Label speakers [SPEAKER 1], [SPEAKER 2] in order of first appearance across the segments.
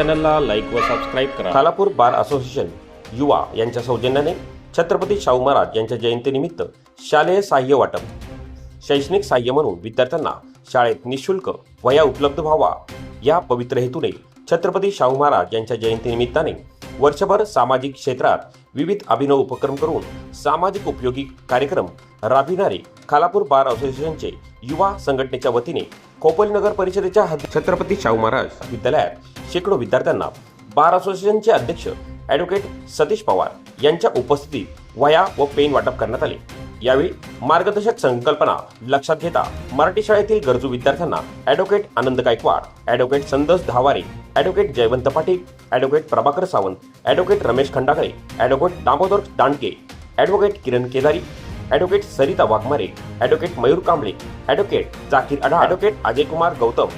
[SPEAKER 1] चॅनलला लाईक व सबस्क्राईब करा.
[SPEAKER 2] खालापूर बार असोसिएशन युवा यांच्या सौजन्याने छत्रपती शाहू महाराज यांच्या जयंतीनिमित्त शालेय सहाय्य वाटप. शैक्षणिक सहाय्य म्हणून विद्यार्थ्यांना शाळेत निशुल्क वया उपलब्ध व्हावा. या पवित्र हेतूने छत्रपती शाहू महाराज यांच्या जयंतीनिमित्ताने वर्षभर सामाजिक क्षेत्रात विविध अभिनव उपक्रम करून सामाजिक उपयोगी कार्यक्रम राबविणारे खालापूर बार असोसिएशनचे युवा संघटनेच्या वतीने खोपोली नगर परिषदेच्या छत्रपती शाहू महाराज विद्यालयात शेकडो विद्यार्थ्यांना बार असोसिएशनचे अध्यक्ष ॲडव्होकेट सतीश पवार यांच्या उपस्थितीत वया व पेन वाटप करण्यात आले. यावेळी मार्गदर्शक संकल्पना लक्षात घेता मराठी शाळेतील गरजू विद्यार्थ्यांना advocate Anand Gaikwad advocate Sandas Dhaware advocate Jaywant Patil advocate Prabhakar Sawant advocate Ramesh Khandagale advocate Damodar Dandke advocate Kiran Kedari advocate Sarita Waghmare advocate Mayur Kamble advocate Jakir Ada advocate Ajaykumar Gautam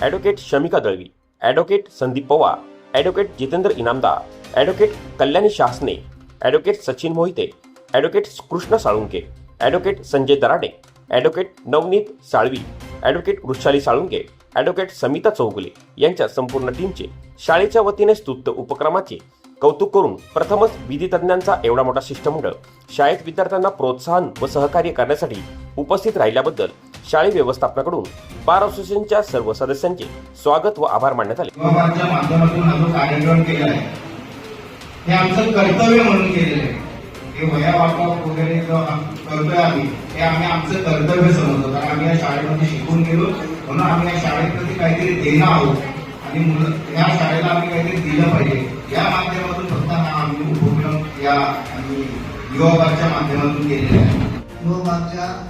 [SPEAKER 2] advocate Shamika Dalvi advocate Sandeep Pawar advocate Jitendra Inamdar advocate Kalyani Shasane advocate Sachin Mohite advocate Krishna Salunke advocate Sanjay Darade advocate Navneet Salvi advocate Vrukshali Salunke advocate Samita Chougule यांच्या संपूर्ण टीमचे शाळेच्या वतीने स्तुत्त उपक्रमाचे कौतुक करून प्रथमच विधितज्ञांचा एवढा मोठा शिष्टमंडळ शाळेत विद्यार्थ्यांना प्रोत्साहन व सहकार्य करण्यासाठी उपस्थित राहिल्याबद्दल शाळे व्यवस्थापनाकडून बार असोसिएशनच्या सर्व सदस्यांचे स्वागत व आभार मानण्यात आले.
[SPEAKER 3] हा हे आमचं कर्तव्य म्हणून केलेलं आहे. हे वया वाटप वगैरे जो आम- करतोय आम्ही हे आम्ही आमचं कर्तव्य समजतो. कारण आम्ही या शाळेमध्ये शिकून गेलो म्हणून आम्ही या शाळेप्रती काहीतरी देणं आहोत. आणि मुलं या शाळेला आम्ही काहीतरी दिलं पाहिजे. या माध्यमातून फक्त हा आम्ही उपक्रम या आम्ही युवाबाच्या माध्यमातून केलेला आहे.
[SPEAKER 4] युवकांच्या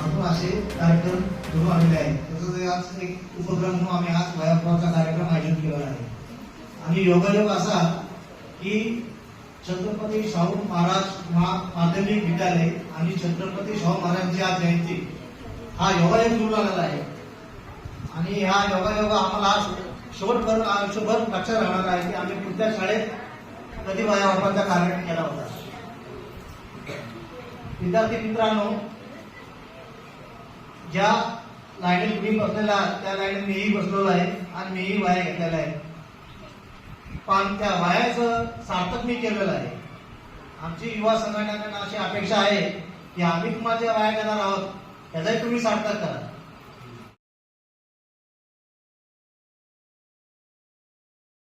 [SPEAKER 4] हातून असे कार्यक्रम सुरू आलेले आहेत. तसंच आज एक उपक्रम म्हणून आम्ही आज वयाप्रवाचा कार्यक्रम आयोजित केला आहे. आणि योगायोग असा की छत्रपती शाहू महाराज माध्यमिक विद्यालय आणि छत्रपती शाहू महाराजांची आज जयंती हा योगायोग सुरू झालेला आहे. आणि हा योगायोग आम्हाला आज शेवटपर्यंत आयुष्यभर लक्षात राहणार आहे की आम्ही पुढच्या शाळेत कधी वयावापाचा कार्यक्रम केला होता. विद्यार्थी मित्रांनो ज्या लाईनीत तुम्ही बसलेला त्या लाईनीत मीही बसलेलो आहे आणि मीही वाया घेतलेला आहे. पण त्या वायाचं सार्थक मी केलेलं आहे. आमची युवा संघटनांना अशी अपेक्षा आहे की आम्ही तुम्हाला जे वाया घेणार आहोत त्याचाही तुम्ही सार्थक करा.